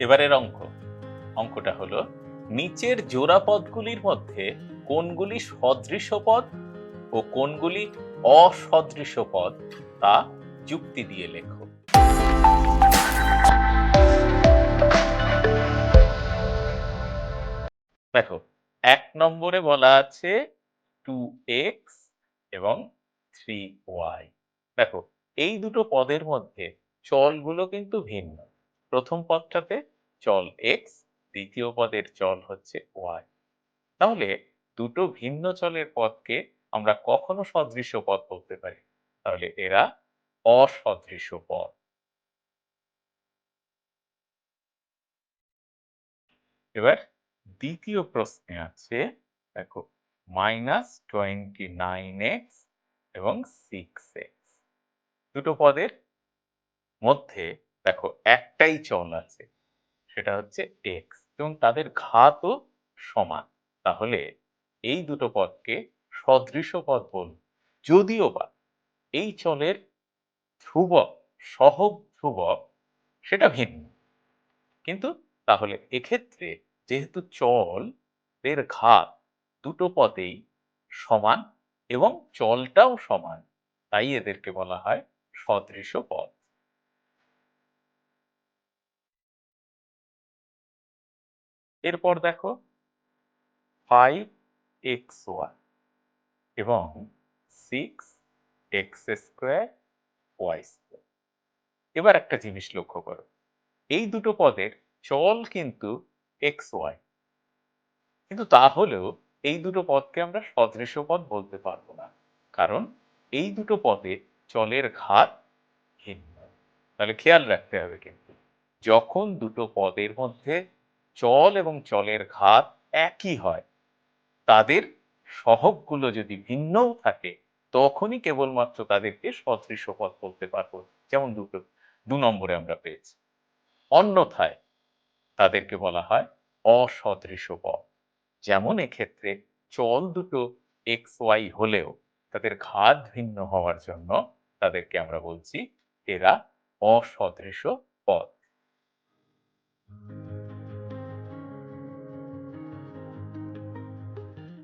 এবারের অঙ্ক। অঙ্কটা হলো, নিচের জোড়া পদগুলির মধ্যে কোনগুলি সদৃশ পদ ও কোনগুলি অসদৃশ পদ তা যুক্তি দিয়ে লেখো। দেখো, এক নম্বরে বলা আছে টু এক্স এবং থ্রি ওয়াই দেখো, এই দুটো পদের মধ্যে চলগুলো কিন্তু ভিন্ন। প্রথম পদটাতে চল এক্স দ্বিতীয় পদের চল হচ্ছে ওয়াই তাহলে দুটো ভিন্ন চলের পদকে আমরা কখনো সদৃশ্য পদ বলতে পারি। তাহলে এরা অসদৃশ্য পদ। এবার দ্বিতীয় প্রশ্নে আছে, দেখো মাইনাস টোয়েন্টি নাইন এক্স এবং সিক্স এক্স দুটো পদের মধ্যে দেখো, একটাই চল আছে, সেটা হচ্ছে এক্স এবং তাদের ঘাতও সমান। তাহলে এই দুটো পদকে সদৃশ পদ বল যদিও বা এই চলের ধ্রুবক, সহগ ধ্রুবক সেটা ভিন্ন। কিন্তু তাহলে এক্ষেত্রে যেহেতু চল এর ঘাত দুটো পদেই সমান এবং চলটাও সমান, তাই এদেরকে বলা হয় সদৃশ পদ। এরপর দেখো ফাইভ এক্স ওয়াই এবং six x square y square এবার একটা জিনিস লক্ষ্য করো, এই দুটো পদের চল কিন্তু এক্স ওয়াই কিন্তু তাহলেও এই দুটো পদকে আমরা সদৃশ পদ বলতে পারব না, কারণ এই দুটো পদে চলের ঘাত ভিন্ন। তাহলে খেয়াল রাখতে হবে কিন্তু, যখন দুটো পদের মধ্যে চল এবং চলের ঘাত একই হয়। তাদের সহগগুলো যদি ভিন্নও থাকে, তখনই কেবলমাত্র তাদেরকে সদৃশ পদ বলতে পারব। যেমন দুটো, দু নম্বরে আমরা পেয়েছি। অন্যথায় তাদেরকে বলা হয় অসদৃশ পদ যেমন এক্ষেত্রে চল দুটো এক্স ওয়াই হলেও তাদের ঘাত ভিন্ন হওয়ার জন্য তাদেরকে আমরা বলছি এরা অসদৃশ পদ